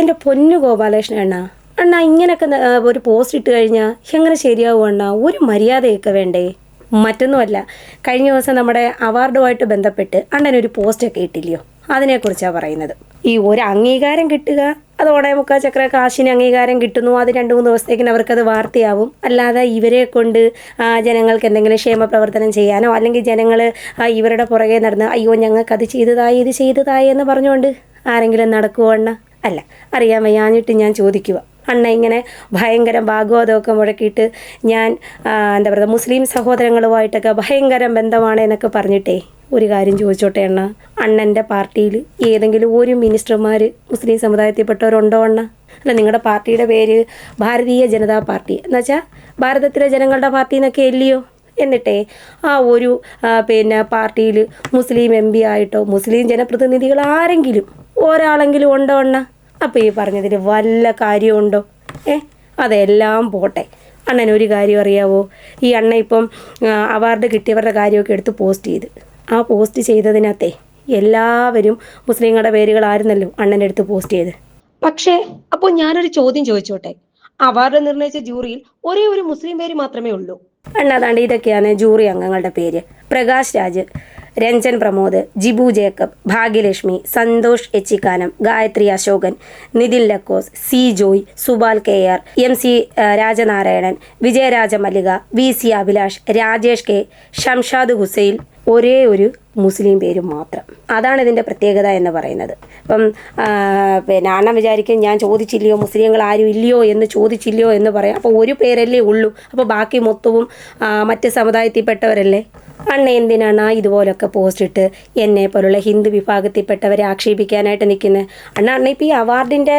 എന്റെ പൊന്നു ഗോപാലകൃഷ്ണ അണ്ണ. അണ്ണ ഇങ്ങനെയൊക്കെ ഒരു പോസ്റ്റ് ഇട്ട് കഴിഞ്ഞാൽ എങ്ങനെ ശരിയാവും അണ്ണ? ഒരു മര്യാദയൊക്കെ വേണ്ടേ? മറ്റൊന്നുമല്ല കഴിഞ്ഞ ദിവസം നമ്മുടെ അവാർഡുമായിട്ട് ബന്ധപ്പെട്ട് അണ്ണൻ ഒരു പോസ്റ്റൊക്കെ ഇട്ടില്ലയോ? അതിനെക്കുറിച്ചാണ് പറയുന്നത്. ഈ ഒരു അംഗീകാരം കിട്ടുക അതോടെ മുക്കാൽ ചക്ര കാശിന് അംഗീകാരം കിട്ടുന്നു അത് രണ്ട് മൂന്ന് ദിവസത്തേക്കിന് അവർക്കത് വാർത്തയാവും. അല്ലാതെ ഇവരെ കൊണ്ട് ജനങ്ങൾക്ക് എന്തെങ്കിലും ക്ഷേമ പ്രവർത്തനം ചെയ്യാനോ അല്ലെങ്കിൽ ജനങ്ങൾ ഇവരുടെ പുറകെ നടന്ന് അയ്യോ ഞങ്ങൾക്ക് അത് ചെയ്തതായി ഇത് ചെയ്തതായി എന്ന് പറഞ്ഞുകൊണ്ട് ആരെങ്കിലും നടക്കുവോ അല്ല അറിയാൻ വയ്യാഞ്ഞിട്ട് ഞാൻ ചോദിക്കുക. അണ്ണ ഇങ്ങനെ ഭയങ്കര ഭാഗവതമൊക്കെ മുഴക്കിയിട്ട് ഞാൻ എന്താ പറയുക മുസ്ലിം സഹോദരങ്ങളുമായിട്ടൊക്കെ ഭയങ്കര ബന്ധമാണ് എന്നൊക്കെ പറഞ്ഞിട്ടേ ഒരു കാര്യം ചോദിച്ചോട്ടെ അണ്ണ? അണ്ണന്റെ പാർട്ടിയിൽ ഏതെങ്കിലും ഒരു മിനിസ്റ്റർമാർ മുസ്ലിം സമുദായത്തിൽപ്പെട്ടവരുണ്ടോ അണ്ണ? അല്ല നിങ്ങളുടെ പാർട്ടിയുടെ പേര് ഭാരതീയ ജനതാ പാർട്ടി. എന്നുവെച്ചാൽ ഭാരതത്തിലെ ജനങ്ങളുടെ പാർട്ടി എന്നൊക്കെ ഇല്ലയോ എന്നിട്ടേ ആ ഒരു പിന്നെ പാർട്ടിയിൽ മുസ്ലിം എം പി ആയിട്ടോ മുസ്ലിം ജനപ്രതിനിധികൾ ആരെങ്കിലും ഒരാളെങ്കിലും ഉണ്ടോ അണ്ണ? അപ്പോൾ ഈ പറഞ്ഞതിൽ വല്ല കാര്യമുണ്ടോ? ഏ? അതെല്ലാം പോട്ടെ. അണ്ണൻ ഒരു കാര്യം അറിയാവോ? ഈ അണ്ണ ഇപ്പം അവാർഡ് കിട്ടിയവരുടെ കാര്യമൊക്കെ എടുത്ത് പോസ്റ്റ് ചെയ്ത്. ആ പോസ്റ്റ് ചെയ്തതിനകത്തെ എല്ലാവരും മുസ്ലിങ്ങളുടെ പേരുകളായിരുന്നല്ലോ അണ്ണനെടുത്ത് പോസ്റ്റ് ചെയ്ത്. പക്ഷേ അപ്പോൾ ഞാനൊരു ചോദ്യം ചോദിച്ചോട്ടെ? അവാർഡ് നിർണയിച്ച ജൂറിയിൽ ഒരേ ഒരു മുസ്ലിം പേര് മാത്രമേ ഉള്ളൂ. അണ്ണാതാണ്ട് ഇതൊക്കെയാണ് ജൂറി അംഗങ്ങളുടെ പേര്. Prakash Raj. Ranjan Pramod Jibu Jacob Bhagyalakshmi Santhosh Echikkanam Gayathri Ashokan Nithin Lukose C Joy Subal K R M C Rajanarayanan Vijayaraja Mallika V C Abhilash Rajesh K Shamshad Hussain ഒരേ ഒരു മുസ്ലിം പേര് മാത്രം. അതാണ് ഇതിന്റെ പ്രത്യേകത എന്ന് പറയുന്നത്. അപ്പം പിന്നെ അണ്ണൻ വിചാരിക്കും ഞാൻ ചോദിച്ചില്ലയോ മുസ്ലിങ്ങൾ ആരും ഇല്ലയോ എന്ന് ചോദിച്ചില്ലയോ എന്ന് പറയാം. അപ്പോൾ ഒരു പേരല്ലേ ഉള്ളൂ. അപ്പോൾ ബാക്കി മൊത്തവും മറ്റ് സമുദായത്തിൽപ്പെട്ടവരല്ലേ? അണ്ണ എന്തിനാണ് ഇതുപോലൊക്കെ പോസ്റ്റ് ഇട്ട് എന്നെ പോലുള്ള ഹിന്ദു വിഭാഗത്തിൽപ്പെട്ടവരെ ആക്ഷേപിക്കാനായിട്ട് നിൽക്കുന്നത് അണ്ണ അണ്ണ ഇപ്പോൾ ഈ അവാർഡിന്റെ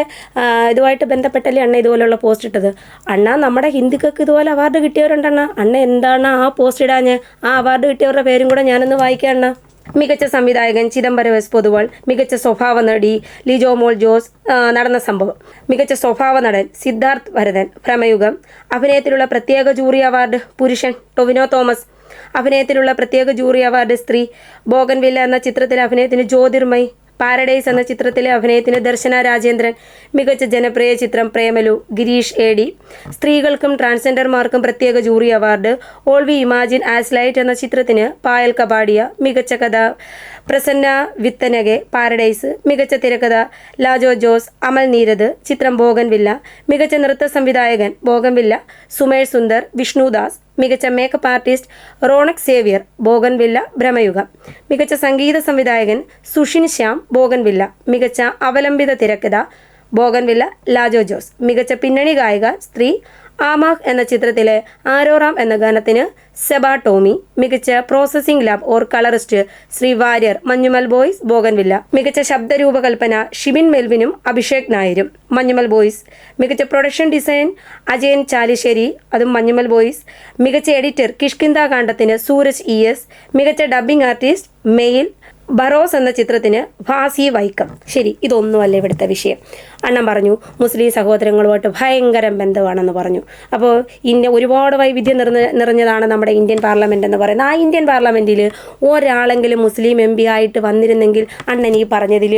ഇതുമായിട്ട് ബന്ധപ്പെട്ടല്ലേ അണ്ണ ഇതുപോലുള്ള പോസ്റ്റ് ഇട്ടത്? അണ്ണ നമ്മുടെ ഹിന്ദുക്കൾക്ക് ഇതുപോലെ അവാർഡ് കിട്ടിയവരുണ്ടണ്ണ അണ്ണ. എന്താണ് ആ പോസ്റ്റ് ഇടാഞ്ഞ് ആ അവാർഡ് കിട്ടിയവരുടെ പേരും കൂടെ ഞാനൊന്ന് വായിക്കാം അണ്ണ. മികച്ച സംവിധായകൻ ചിദംബരം എസ് പൊതുവാൾ മികച്ച സ്വഭാവ നടി ലിജോ മോൾ ജോസ് നടന്ന സംഭവം. മികച്ച സ്വഭാവ നടൻ സിദ്ധാർത്ഥ് ഭരതൻ. ഭ്രമയുഗം. അഭിനയത്തിലുള്ള പ്രത്യേക ജൂറി അവാർഡ് പുരുഷൻ ടൊവിനോ തോമസ്. അഭിനയത്തിലുള്ള പ്രത്യേക ജൂറി അവാർഡ് സ്ത്രീ ബോഗൻവില്ല എന്ന ചിത്രത്തിലെ അഭിനയത്തിന് ജ്യോതിർമയ് പാരഡൈസ് എന്ന ചിത്രത്തിലെ അഭിനയത്തിന് ദർശന രാജേന്ദ്രൻ മികച്ച ജനപ്രിയ ചിത്രം പ്രേമലു ഗിരീഷ് എ ഡി. സ്ത്രീകൾക്കും ട്രാൻസ്ജെൻഡർമാർക്കും പ്രത്യേക jury award. All we imagine as light എന്ന ചിത്രത്തിന് പായൽ കബാഡിയ മികച്ച കഥ പ്രസന്ന വിത്തനകെ പാരഡൈസ് മികച്ച തിരക്കഥ ലാജോ ജോസ് അമൽ നീരദ് ചിത്രം ബോഗൻവില്ല മികച്ച നൃത്ത സംവിധായകൻ ബോഗൻവില്ല സുമേഷ് സുന്ദർ വിഷ്ണുദാസ് മികച്ച മേക്കപ്പ് ആർട്ടിസ്റ്റ് റോണക് സേവ്യർ ബോഗൻവില്ല ഭ്രമയുഗം. മികച്ച സംഗീത സംവിധായകൻ സുഷിൻ ശ്യാം ബോഗൻവില്ല മികച്ച അവലംബിത തിരക്കഥ ബോഗൻവില്ല ലാജോ ജോസ്. മികച്ച പിന്നണി ഗായിക സ്ത്രീ ആമാഹ് എന്ന ചിത്രത്തിലെ ആരോറാം എന്ന ഗാനത്തിന് സെബ ടോമി മികച്ച processing lab or colourist Sree Warrier Manjummel Boys Bougainvillea. മികച്ച ശബ്ദരൂപകൽപ്പന ഷിബിൻ മെൽവിനും അഭിഷേക് നായരും. മഞ്ഞുമൽ ബോയ്സ് മികച്ച പ്രൊഡക്ഷൻ ഡിസൈൻ അജയൻ ചാലിശ്ശേരി അതും മഞ്ഞുമൽ ബോയ്സ്. മികച്ച എഡിറ്റർ കിഷ്കിന്ദ കാണ്ഡത്തിന് സൂരജ് ഇ എസ് മികച്ച ഡബ്ബിംഗ് ആർട്ടിസ്റ്റ് മെയിൽ ബറോസ് എന്ന ചിത്രത്തിന് ഭാസി വൈക്കം. ശരി ഇതൊന്നുമല്ല ഇവിടുത്തെ വിഷയം. അണ്ണൻ പറഞ്ഞു. മുസ്ലിം സഹോദരങ്ങളുമായിട്ട് ഭയങ്കര ബന്ധമാണെന്ന് പറഞ്ഞു. അപ്പോൾ ഇന്ത്യ ഒരുപാട് വൈവിധ്യം നിറഞ്ഞ നിറഞ്ഞതാണ് നമ്മുടെ ഇന്ത്യൻ പാർലമെന്റ് എന്ന് പറയുന്നത്. ആ ഇന്ത്യൻ പാർലമെന്റിൽ ഒരാളെങ്കിലും മുസ്ലിം എം പി ആയിട്ട് വന്നിരുന്നെങ്കിൽ അണ്ണൻ ഈ പറഞ്ഞതിൽ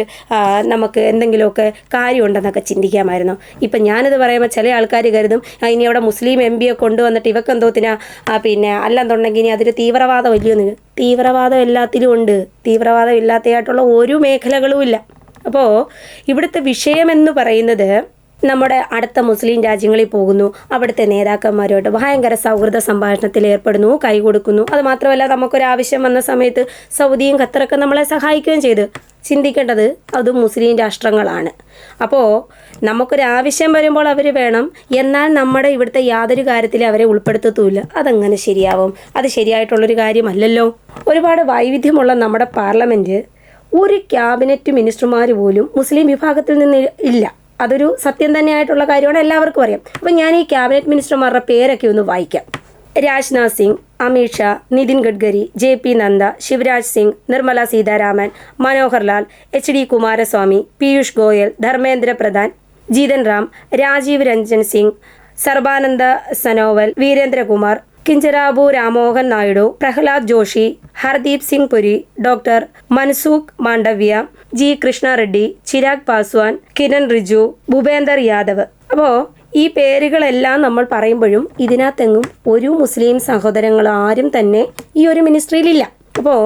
നമുക്ക് എന്തെങ്കിലുമൊക്കെ കാര്യമുണ്ടെന്നൊക്കെ ചിന്തിക്കാമായിരുന്നു. ഇപ്പം ഞാനിത് പറയുമ്പോൾ ചില ആൾക്കാർ കരുതും ഇനി അവിടെ മുസ്ലിം എം പിയെ കൊണ്ടുവന്നിട്ട് ഇവക്കെന്തോത്തിനാ പിന്നെ അല്ലെന്നുണ്ടെങ്കിൽ ഇനി അതൊരു തീവ്രവാദം ഇല്ലയോ തീവ്രവാദം എല്ലാത്തിലും ഉണ്ട്. തീവ്രവാദം ഇല്ലാത്തതായിട്ടുള്ള ഒരു മേഖലകളും ഇല്ല. അപ്പോൾ ഇവിടുത്തെ വിഷയമെന്ന് പറയുന്നത് നമ്മുടെ അടുത്ത മുസ്ലിം രാജ്യങ്ങളിൽ പോകുന്നു. അവിടുത്തെ നേതാക്കന്മാരുമായിട്ട് ഭയങ്കര സൗഹൃദ സംഭാഷണത്തിൽ ഏർപ്പെടുന്നു കൈ കൊടുക്കുന്നു. അത് മാത്രമല്ല നമുക്കൊരു ആവശ്യം വന്ന സമയത്ത് സൗദിയും ഖത്തറൊക്കെ നമ്മളെ സഹായിക്കുകയും ചെയ്തു. ചിന്തിക്കേണ്ടത് അത് മുസ്ലിം രാഷ്ട്രങ്ങളാണ്. അപ്പോൾ നമുക്കൊരു ആവശ്യം വരുമ്പോൾ അവർ വേണം. എന്നാൽ നമ്മുടെ ഇവിടുത്തെ യാതൊരു കാര്യത്തിലും അവരെ ഉൾപ്പെടുത്തത്തുമില്ല. അതങ്ങനെ ശരിയാവും. അത് ശരിയായിട്ടുള്ളൊരു കാര്യമല്ലല്ലോ. ഒരുപാട് വൈവിധ്യമുള്ള നമ്മുടെ പാർലമെന്റ് ഒരു ക്യാബിനറ്റ് മിനിസ്റ്റർമാർ പോലും മുസ്ലിം വിഭാഗത്തിൽ നിന്ന് ഇല്ല. അതൊരു സത്യം തന്നെയായിട്ടുള്ള കാര്യമാണ് എല്ലാവർക്കും അറിയാം. അപ്പം ഞാൻ ഈ ക്യാബിനറ്റ് മിനിസ്റ്റർമാരുടെ പേരൊക്കെ ഒന്ന് വായിക്കാം. Rajnath Singh Amit Shah Nitin Gadkari J P Nadda Shivraj Singh Nirmala Sitharaman Manohar Lal H D Kumaraswamy Piyush Goyal Dharmendra Pradhan Jitan Ram Rajiv Ranjan Singh Sarbananda Sonowal Virendra Kumar Kinjarapu Rammohan Naidu Pralhad Joshi Hardeep Singh Puri doctor Mansukh Mandaviya G Krishna Reddy Chirag Paswan Kiren Riju Bhupender Yadav. അപ്പോൾ ഈ പേരുകളെല്ലാം നമ്മൾ പറയുമ്പോഴും ഇതിനകത്തെങ്ങും ഒരു മുസ്ലിം സഹോദരങ്ങൾ ആരും തന്നെ ഈ ഒരു മിനിസ്ട്രിയിലില്ല. അപ്പോൾ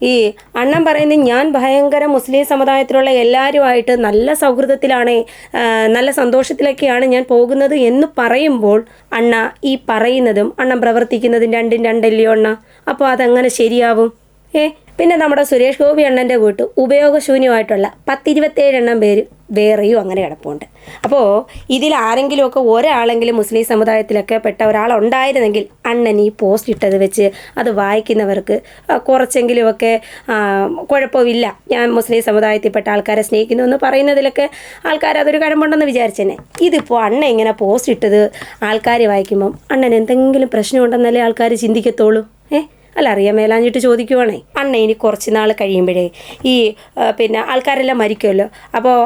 ഈ അണ്ണൻ പറയുന്നത് ഞാൻ ഭയങ്കര മുസ്ലിം സമുദായത്തിലുള്ള എല്ലാവരുമായിട്ട് നല്ല സൗഹൃദത്തിലാണ് നല്ല സന്തോഷത്തിലൊക്കെയാണ് ഞാൻ പോകുന്നത് എന്ന് പറയുമ്പോൾ അണ്ണ ഈ പറയുന്നതും അണ്ണൻ പ്രവർത്തിക്കുന്നതും രണ്ടും രണ്ടല്ലയോ അണ്ണ? അപ്പോൾ അതങ്ങനെ ശരിയാവും? ഏ? പിന്നെ നമ്മുടെ സുരേഷ് ഗോപി അണ്ണന്റെ വീട്ട് ഉപയോഗശൂന്യമായിട്ടുള്ള പത്തിരുപത്തേഴ് എണ്ണം പേര് വേറെയും അങ്ങനെ കിടപ്പുണ്ട്. അപ്പോൾ ഇതിൽ ആരെങ്കിലുമൊക്കെ ഒരാളെങ്കിലും മുസ്ലിം സമുദായത്തിലൊക്കെ പെട്ട ഒരാളുണ്ടായിരുന്നെങ്കിൽ അണ്ണൻ ഈ പോസ്റ്റ് ഇട്ടത് വെച്ച് അത് വായിക്കുന്നവർക്ക് കുറച്ചെങ്കിലുമൊക്കെ കുഴപ്പമില്ല. ഞാൻ മുസ്ലിം സമുദായത്തിൽപ്പെട്ട ആൾക്കാരെ സ്നേഹിക്കുന്നു എന്ന് പറയുന്നതിലൊക്കെ ആൾക്കാർ അതൊരു കഴമ്പുണ്ടെന്ന് വിചാരിച്ചെന്നെ. ഇതിപ്പോൾ അണ്ണ ഇങ്ങനെ പോസ്റ്റ് ഇട്ടത് ആൾക്കാർ വായിക്കുമ്പം അണ്ണൻ എന്തെങ്കിലും പ്രശ്നമുണ്ടെന്നല്ലേ ആൾക്കാർ ചിന്തിക്കത്തുള്ളൂ? ഏ? അല്ല അറിയാൻ മേലാഞ്ഞിട്ട് ചോദിക്കുവാണേ. അണ്ണ ഇനി കുറച്ച് നാൾ കഴിയുമ്പോഴേ ഈ പിന്നെ ആൾക്കാരെല്ലാം മരിക്കുമല്ലോ. അപ്പോൾ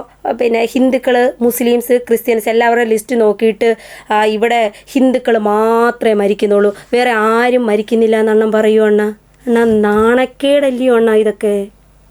പിന്നെ ഹിന്ദുക്കൾ മുസ്ലിംസ് ക്രിസ്ത്യൻസ് എല്ലാവരുടെ ലിസ്റ്റ് നോക്കിയിട്ട് ഇവിടെ ഹിന്ദുക്കൾ മാത്രമേ മരിക്കുന്നുള്ളൂ. വേറെ ആരും മരിക്കുന്നില്ല എന്നണ്ണം പറയൂ അണ്ണ. അണ്ണ നാണക്കേടല്ലയോ അണ്ണ ഇതൊക്കെ.